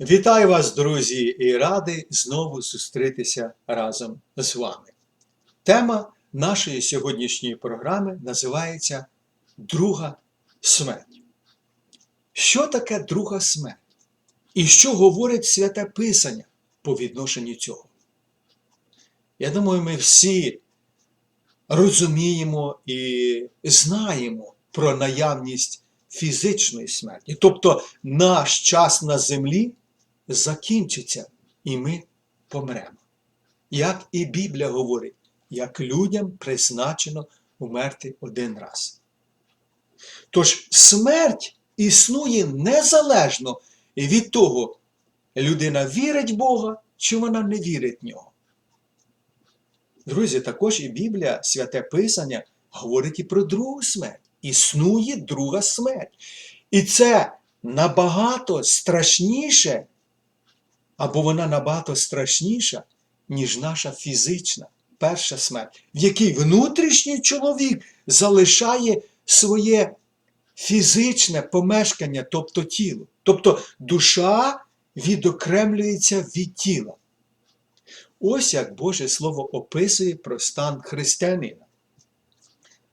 Вітаю вас, друзі, і радий знову зустрітися разом з вами. Тема нашої сьогоднішньої програми називається Друга смерть. Що таке друга смерть? І що говорить святе Писання по відношенню цього? Я думаю, ми всі розуміємо і знаємо про наявність фізичної смерті. Тобто наш час на землі закінчиться, і ми помремо. Як і Біблія говорить, як людям призначено умерти один раз. Тож смерть існує незалежно від того, людина вірить в Бога чи вона не вірить в нього. Друзі, також і Біблія, святе Писання, говорить і про другу смерть. Існує друга смерть. І це набагато страшніше, або вона набагато страшніша, ніж наша фізична перша смерть, в якій внутрішній чоловік залишає своє фізичне помешкання, тобто тіло. Тобто душа відокремлюється від тіла. Ось як Боже Слово описує про стан християнина.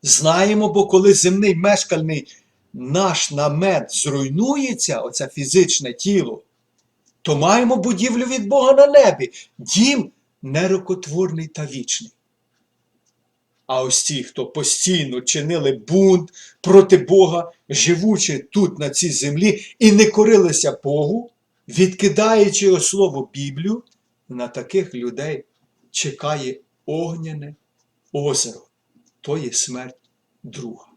Знаємо, бо коли земний мешкальний наш намет зруйнується, оце фізичне тіло, то маємо будівлю від Бога на небі, дім нерокотворний та вічний. А ось ті, хто постійно чинили бунт проти Бога, живучи тут на цій землі, і не корилися Богу, відкидаючи слово Біблію, на таких людей чекає огняне озеро, то є смерть друга,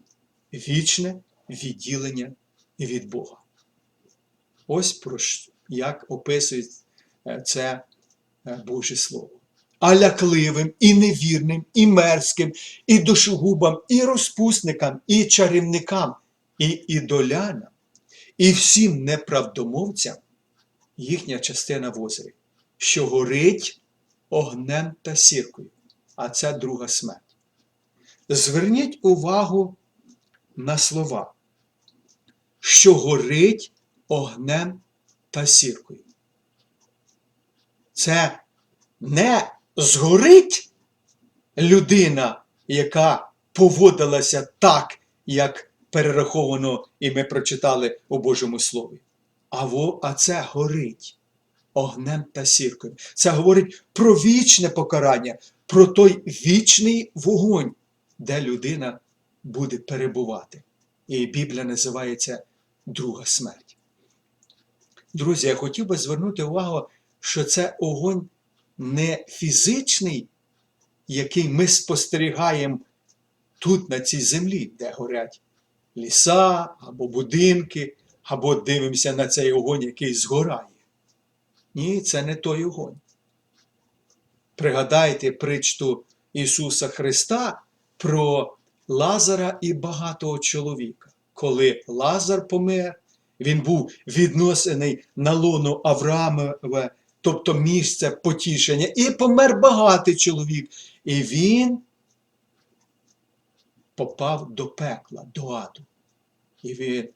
вічне відділення від Бога. Ось про що, як описує е, це е, Боже Слово. А лякливим, і невірним, і мерзким, і душогубам, і розпусникам, і чарівникам, і ідолянам, і всім неправдомовцям їхня частина в озері, що горить огнем та сіркою, а це друга смерть. Зверніть увагу на слова, що горить огнем та сіркою. Це не згорить людина, яка поводилася так, як перераховано, і ми прочитали у Божому Слові. А, во, а це горить огнем та сіркою. Це говорить про вічне покарання, про той вічний вогонь, де людина буде перебувати. І Біблія називається Друга смерть. Друзі, я хотів би звернути увагу, що це огонь не фізичний, який ми спостерігаємо тут, на цій землі, де горять ліса або будинки, або дивимося на цей огонь, який згорає. Ні, це не той огонь. Пригадайте причту Ісуса Христа про Лазара і багатого чоловіка. Коли Лазар помер, він був відносений на лоно Авраамове, тобто місце потішення, і помер багатий чоловік. І він попав до пекла, до аду. І він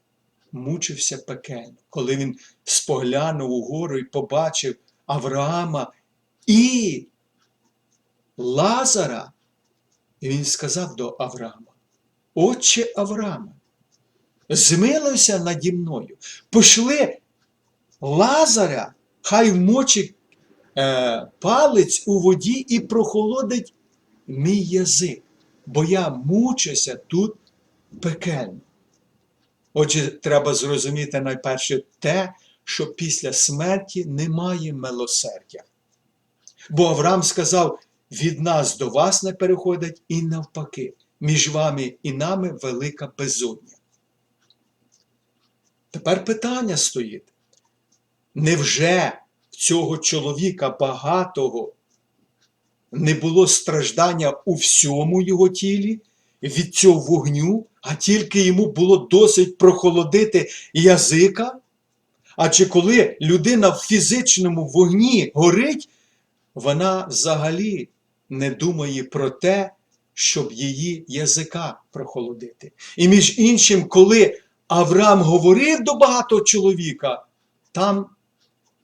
мучився пекельно, коли він споглянув угору і побачив Авраама і Лазара. І він сказав до Авраама: Отче Авраама, змилуйся наді мною, пошли Лазаря, хай вмочить е, палець у воді і прохолодить мій язик, бо я мучуся тут пекельно. Отже, треба зрозуміти найперше те, що після смерті немає милосердя. Бо Авраам сказав: від нас до вас не переходить і навпаки, між вами і нами велика безодня. Тепер питання стоїть. Невже в цього чоловіка багатого не було страждання у всьому його тілі від цього вогню, а тільки йому було досить прохолодити язика? А чи коли людина в фізичному вогні горить, вона взагалі не думає про те, щоб її язика прохолодити. І між іншим, коли Авраам говорив до багатого чоловіка, там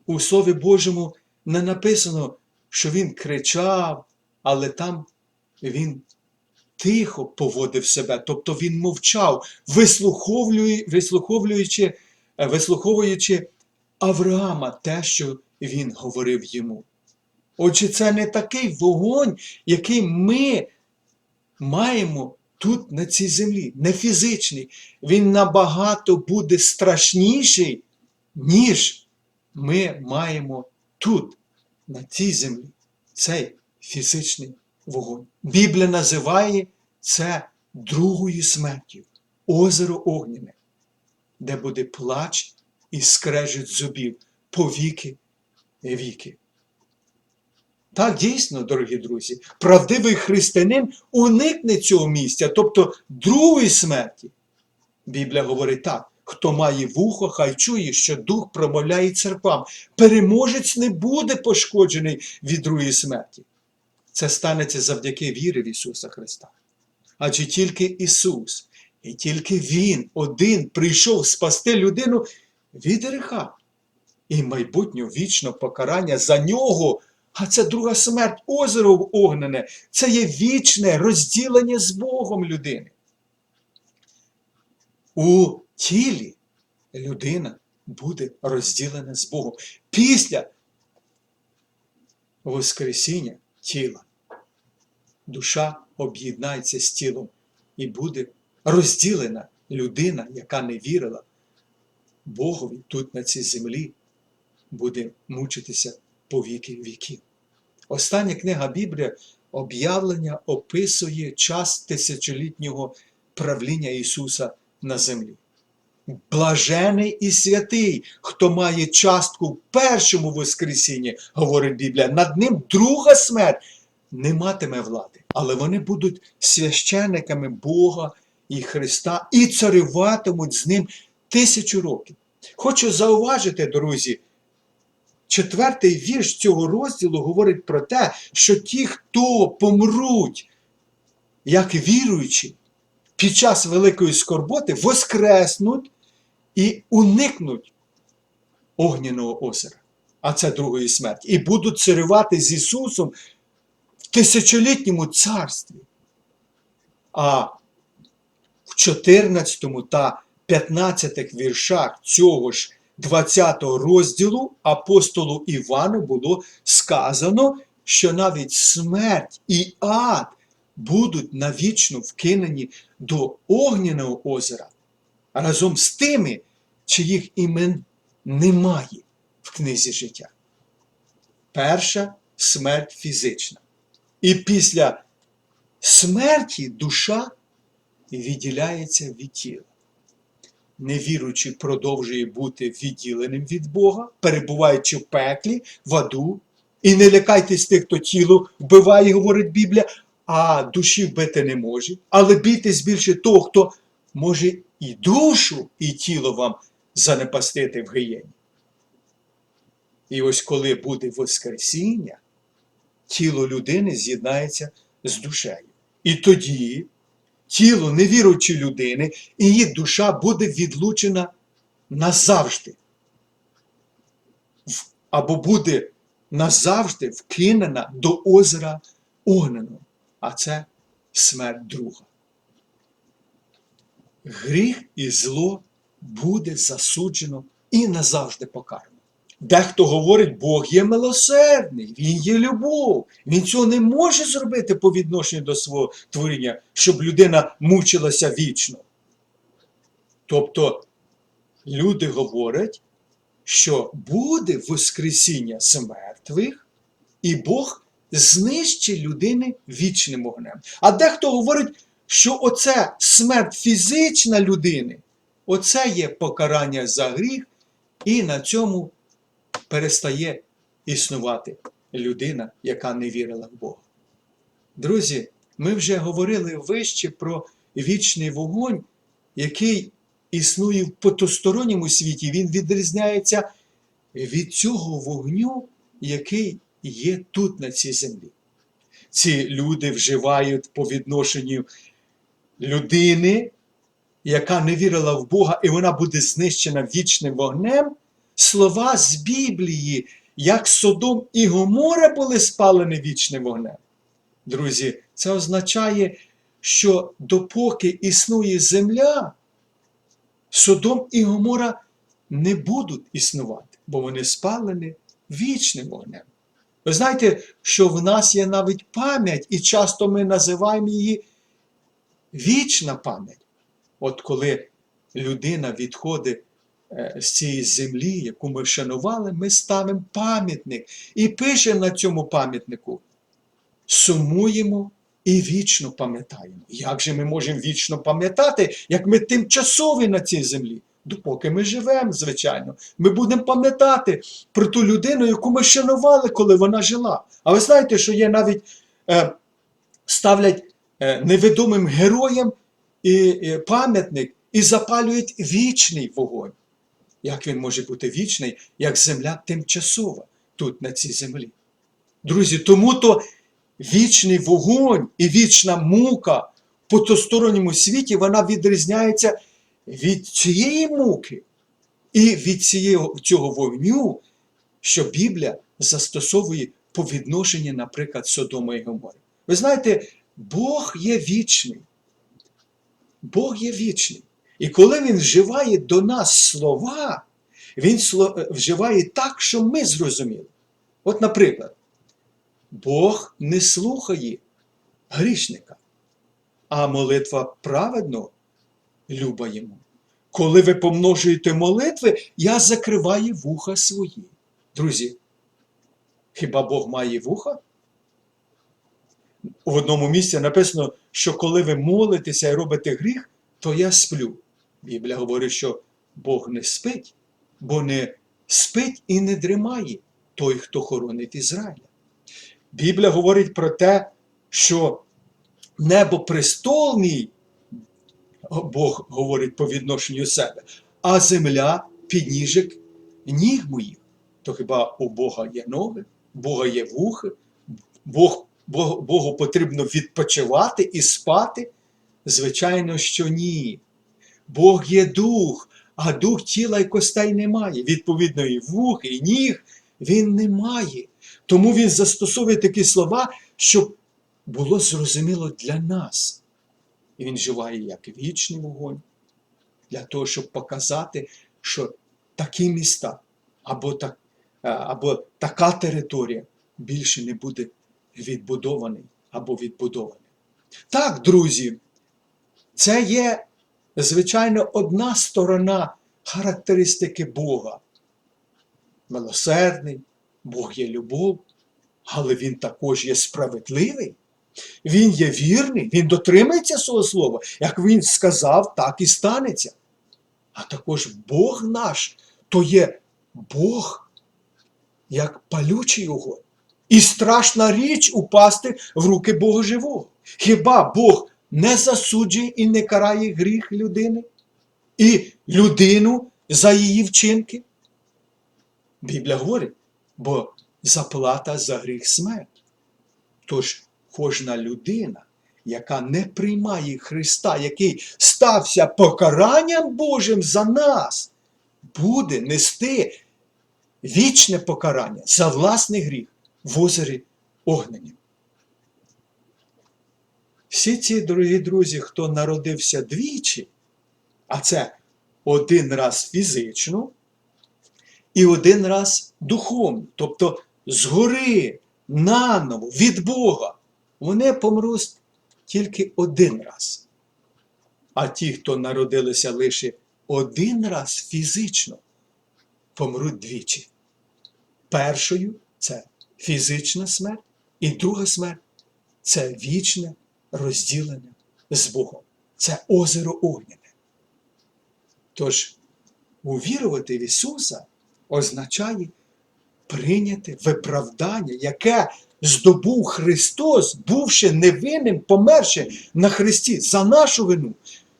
у Слові Божому не написано, що він кричав, але там він тихо поводив себе, тобто він мовчав, вислуховуючи, е, вислуховуючи Авраама те, що він говорив йому. Отже, це не такий вогонь, який ми маємо тут на цій землі, не фізичний. Він набагато буде страшніший, ніж ми маємо тут, на цій землі, цей фізичний вогонь. Біблія називає це другою смертю, озеро Огняне, де буде плач і скрежет зубів по віки віки. Так, дійсно, дорогі друзі, правдивий християнин уникне цього місця, тобто другої смерті. Біблія говорить так: хто має вухо, хай чує, що дух промовляє церквам. Переможець не буде пошкоджений від другої смерті. Це станеться завдяки вірі в Ісуса Христа. Адже тільки Ісус і тільки Він один прийшов спасти людину від гріха і майбутнього вічного покарання за нього. А це друга смерть, озеро огнене. Це є вічне розділення з Богом людини. У тілі людина буде розділена з Богом після Воскресіння тіла. Душа об'єднається з тілом і буде розділена людина, яка не вірила Богові тут на цій землі, буде мучитися по віки віків. Остання книга Біблії об'явлення описує час тисячолітнього правління Ісуса на землі. Блажений і святий, хто має частку в першому Воскресінні, говорить Біблія, над ним друга смерть не матиме влади, але вони будуть священниками Бога і Христа і царюватимуть з ним тисячу років. Хочу зауважити, друзі, четвертий вірш цього розділу говорить про те, що ті, хто помруть, як віруючі, під час великої скорботи воскреснуть і уникнуть огняного озера, а це другої смерті, і будуть царювати з Ісусом в тисячолітньому царстві. А в 14 та 15 віршах цього ж 20 розділу апостолу Івану було сказано, що навіть смерть і ад будуть навічно вкинені до огняного озера разом з тими, чиїх імен немає в книзі життя. Перша смерть фізична. І після смерті душа відділяється від тіла. Невіруючий продовжує бути відділеним від Бога, перебуваючи в пеклі, в аду. І не лякайтесь тих, хто тіло вбиває, говорить Біблія, а душі вбити не може. Але бійтесь більше того, хто може і душу, і тіло вам занепастити в гієні. І ось коли буде Воскресіння, тіло людини з'єднається з душею. І тоді тіло невіруючої людини, і її душа буде відлучена назавжди. Або буде назавжди вкинена до озера огненого, а це смерть друга. Гріх і зло буде засуджено і назавжди покарано. Дехто говорить, Бог є милосердний, Він є любов. Він цього не може зробити по відношенню до свого творіння, щоб людина мучилася вічно. Тобто люди говорять, що буде Воскресіння з мертвих, і Бог знищить людини вічним вогнем. А дехто говорить, що оце смерть фізична людини, оце є покарання за гріх, і на цьому перестає існувати людина, яка не вірила в Бога. Друзі, ми вже говорили вище про вічний вогонь, який існує в потусторонньому світі. Він відрізняється від цього вогню, який є тут, на цій землі. Ці люди вживають по відношенню людини, яка не вірила в Бога, і вона буде знищена вічним вогнем, слова з Біблії, як Содом і Гомора були спалені вічним вогнем. Друзі, це означає, що допоки існує земля, Содом і Гомора не будуть існувати, бо вони спалені вічним вогнем. Ви знаєте, що в нас є навіть пам'ять, і часто ми називаємо її вічна пам'ять. От коли людина відходить з цієї землі, яку ми вшанували, ми ставимо пам'ятник і пишемо на цьому пам'ятнику. Сумуємо і вічно пам'ятаємо. Як же ми можемо вічно пам'ятати, як ми тимчасові на цій землі? Допоки ми живемо, звичайно, ми будемо пам'ятати про ту людину, яку ми шанували, коли вона жила. А ви знаєте, що є навіть е, ставлять е, невідомим героям і, і пам'ятник і запалюють вічний вогонь. Як він може бути вічний, як земля тимчасова тут, на цій землі? Друзі, тому то вічний вогонь і вічна мука в потусторонньому світі вона відрізняється від цієї муки і від цієї, цього вогню, що Біблія застосовує по відношенню, наприклад, Содома і Гомори. Ви знаєте, Бог є вічний. Бог є вічний. І коли Він вживає до нас слова, Він вживає так, що ми зрозуміли. От, наприклад, Бог не слухає грішника, а молитва праведного люба йому. Коли ви помножуєте молитви, я закриваю вуха свої. Друзі, хіба Бог має вуха? В одному місці написано, що коли ви молитеся і робите гріх, то я сплю. Біблія говорить, що Бог не спить, бо не спить і не дрімає той, хто хоронить Ізраїля. Біблія говорить про те, що небо престолний, Бог говорить по відношенню себе, а земля підніжок ніг моїх. То хіба у Бога є ноги, у Бога є вухи, Бог, Богу потрібно відпочивати і спати? Звичайно, що ні. Бог є дух, а дух тіла і костей немає. Відповідно, і вух, і ніг він не має. Тому він застосовує такі слова, щоб було зрозуміло для нас. І він вживає як вічний вогонь, для того, щоб показати, що такі міста або, так, е, або така територія більше не буде відбудований або відбудований. Так, друзі, це є, звичайно, одна сторона характеристики Бога. Милосердний, Бог є любов, але Він також є справедливий. Він є вірний, він дотримується свого слова. Як він сказав, так і станеться. А також Бог наш, то є Бог, як палючий огонь. І страшна річ упасти в руки Бога живого. Хіба Бог не засуджує і не карає гріх людини? І людину за її вчинки? Біблія говорить, бо заплата за гріх смерть. Тож кожна людина, яка не приймає Христа, який стався покаранням Божим за нас, буде нести вічне покарання за власний гріх в озері огненім. Всі ці, дорогі друзі, хто народився двічі, а це один раз фізично і один раз духовно, тобто згори, наново, від Бога, вони помруть тільки один раз. А ті, хто народилися лише один раз фізично, помруть двічі. Першою це фізична смерть, і друга смерть це вічне розділення з Богом. Це озеро огняне. Тож, увірувати в Ісуса означає прийняти виправдання, яке здобув Христос, бувши невинним, померши на Христі за нашу вину.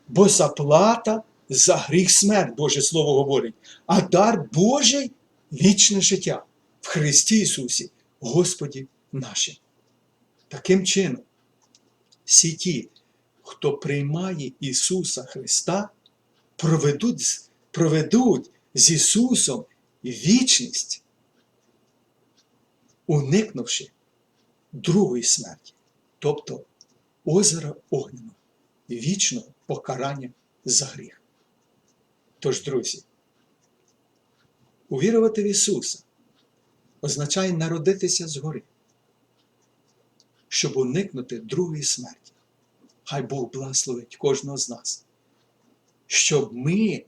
Бо заплата за гріх смерть, Боже Слово говорить, а дар Божий вічне життя в Христі Ісусі, Господі нашим. Таким чином, всі ті, хто приймає Ісуса Христа, проведуть, проведуть з Ісусом вічність, уникнувши другої смерті, тобто озера огняного, вічного покарання за гріх. Тож, друзі, увірувати в Ісуса означає народитися згори, щоб уникнути другої смерті. Хай Бог благословить кожного з нас, щоб ми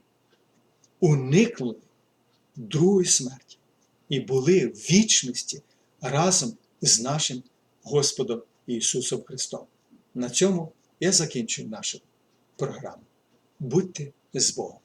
уникнули другої смерті і були в вічності разом з нашим Господом Ісусом Христом. На цьому я закінчую нашу програму. Будьте з Богом!